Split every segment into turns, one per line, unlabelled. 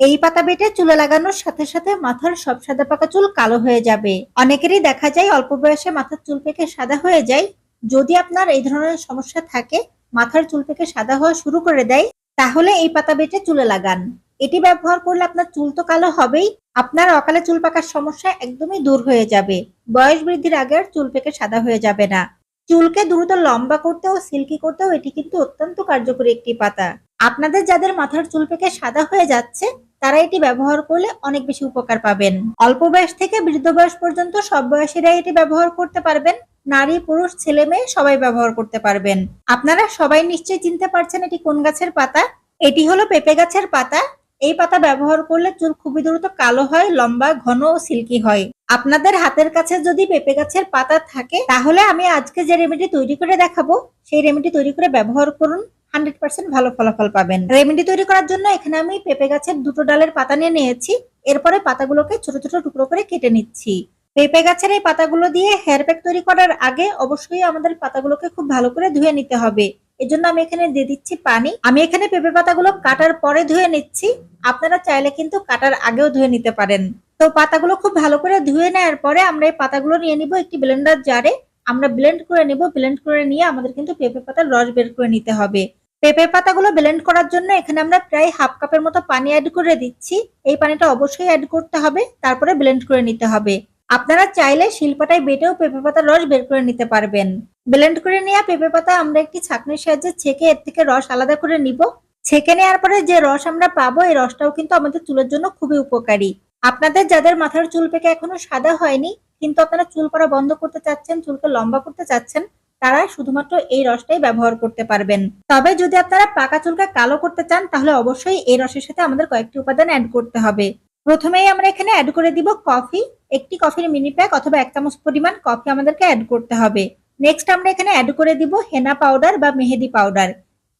এই পাতা বেটে চুলে লাগানোর সাথে সাথে মাথার সব সাদা পাকা চুল কালো হয়ে যাবে। অনেকেরই দেখা যায় অল্প বয়সে মাথার চুল পেকে সাদা হয়ে যায়। যদি আপনার এই ধরনের সমস্যা থাকে, মাথার চুল পেকে সাদা হওয়া শুরু করে দেয়, তাহলে এই পাতা বেটে চুলে লাগান। এটি ব্যবহার করলে আপনার চুল তো কালো হবেই। আপনার অকালে চুল পাকার সমস্যা একদমই দূর হয়ে যাবে। বয়স বৃদ্ধির আগে আর চুল পেকে সাদা হয়ে যাবে না। চুলকে দ্রুত লম্বা করতে ও সিল্কি করতেও এটি কিন্তু অত্যন্ত কার্যকরী একটি পাতা। আপনাদের যাদের মাথার চুল পেকে সাদা হয়ে যাচ্ছে, তারা এটি ব্যবহার করলে অনেক বেশি উপকার পাবেন। অল্প বয়স থেকে বৃদ্ধ বয়স পর্যন্ত সব বয়সীরা এটি ব্যবহার করতে পারবেন। নারী, পুরুষ, ছেলে, মেয়ে সবাই ব্যবহার করতে পারবেন। আপনারা সবাই নিশ্চয়ই চিনতে পারছেন এটি কোন গাছের পাতা? এটি হলো পেঁপে গাছের পাতা। এই পাতা ব্যবহার করলে চুল খুবই দ্রুত কালো হয়, লম্বা, ঘন ও সিল্কি হয়। আপনাদের হাতের কাছে যদি পেঁপে গাছের পাতা থাকে, তাহলে আমি আজকে যে রেমেডি তৈরি করে দেখাবো, সেই রেমেডি তৈরি করে ব্যবহার করুন। হান্ড্রেড পার্সেন্ট ভালো ফলাফল পাবেন। রেমেডি তৈরি করার জন্য এখানে আমি পেঁপে গাছের দুটো ডালের পাতা নিয়ে নিয়েছি। এরপরে পাতাগুলোকে ছোট ছোট টুকরো করে কেটে নিচ্ছি। পেঁপে গাছের এই পাতাগুলো দিয়ে হেয়ার প্যাক তৈরি করার আগে অবশ্যই আমাদের পাতাগুলোকে খুব ভালো করে ধুয়ে নিতে হবে। এজন্য আমি এখানে দিয়ে দিচ্ছি পানি। আমি এখানে পেঁপে পাতাগুলো কাটার পরে ধুয়ে নিচ্ছি। আপনারা চাইলে কিন্তু কাটার আগেও ধুয়ে নিতে পারেন। তো পাতাগুলো খুব ভালো করে ধুয়ে নেওয়ার পরে আমরা এই পাতাগুলো নিয়ে নিব একটি ব্লেন্ডার জারে আমরা ব্লেন্ড করে নিব। ব্লেন্ড করে নিয়ে আমাদের কিন্তু পেঁপে পাতার রস বের করে নিতে হবে। পেঁপে পাতাগুলো ব্লেন্ড করার জন্য এখানে আমরা প্রায় হাফ কাপের মতো পানি অ্যাড করে দিচ্ছি। এই পানিটা অবশ্যই অ্যাড করতে হবে, তারপরে ব্লেন্ড করে নিতে হবে। আপনারা চাইলে শিল্পাটায় বেটেও পেঁপে পাতার রস বের করে নিতে পারবেন। ব্লেন্ড করে নেওয়া পেঁপে পাতা আমরা একটি ছাঁকনির সাহায্যে ছেঁকে এর থেকে রস আলাদা করে নিব। ছেঁকে নেওয়ার পরে যে রস আমরা পাবো, এই রসটাও কিন্তু আমাদের চুলের জন্য খুবই উপকারী। আপনাদের যাদের মাথার চুল পেকে এখনও সাদা হয়নি, কিন্তু আপনারা চুল করা বন্ধ করতে চাচ্ছেন, চুলকে লম্বা করতে চাচ্ছেন তারা শুধুমাত্র এই রসটাই ব্যবহার করতে পারবেন। তবে যদি আপনারা পাকা চুলকে কালো করতে চান, তাহলে অবশ্যই এই রসের সাথে আমাদের কয়েকটি উপাদান অ্যাড করতে হবে। প্রথমেই আমরা এখানে অ্যাড করে দিব কফি। একটি কফির মিনি প্যাক অথবা এক চামচ পরিমাণ কফি আমাদেরকে অ্যাড করতে হবে। নেক্সট আমরা এখানে অ্যাড করে দিব হেনা পাউডার বা মেহেদি পাউডার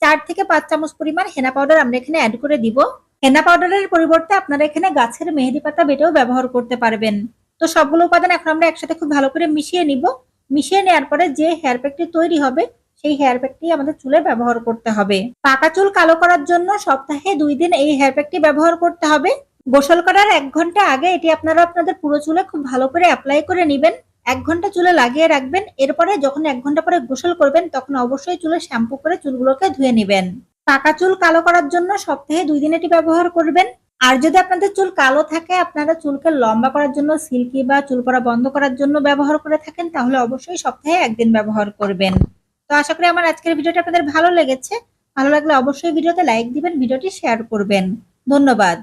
চার থেকে পাঁচ চামচ পরিমাণ হেনা পাউডার আমরা এখানে অ্যাড করে দিব। হেনা পাউডারের পরিবর্তে আপনারা এখানে গাছের মেহেদি পাতা বেটেও ব্যবহার করতে পারবেন। তো সবগুলো উপাদান এখন আমরা একসাথে খুব ভালো করে মিশিয়ে নিব। মিশিয়ে নেওয়ার পরে যে হেয়ার প্যাকটি তৈরি হবে, সেই হেয়ার প্যাকটি আমাদের চুলে ব্যবহার করতে হবে। পাকা চুল কালো করার জন্য সপ্তাহে দুই দিন এই হেয়ার প্যাকটি ব্যবহার করতে হবে। গোসল করার এক ঘণ্টা আগে এটি আপনারা আপনাদের পুরো চুলে খুব ভালো করে অ্যাপ্লাই করে নেবেন। এক ঘণ্টা চুলে লাগিয়ে রাখবেন। এরপরে যখন এক ঘণ্টা পরে গোসল করবেন, তখন অবশ্যই চুলে শ্যাম্পু করে চুলগুলোকে ধুয়ে নেবেন। পাকা চুল কালো করার জন্য সপ্তাহে দুই দিন এটি ব্যবহার করবেন। আর যদি আপনাদের চুল কালো থাকে, আপনারা চুলকে লম্বা করার জন্য সিল্কি বা চুল পড়া বন্ধ করার জন্য ব্যবহার করে থাকেন, তাহলে অবশ্যই সপ্তাহে একদিন ব্যবহার করবেন। তো আশা করি আমার আজকের ভিডিওটা আপনাদের ভালো লেগেছে। ভালো লাগলে অবশ্যই ভিডিওতে লাইক দিবেন, ভিডিওটি শেয়ার করবেন। ধন্যবাদ।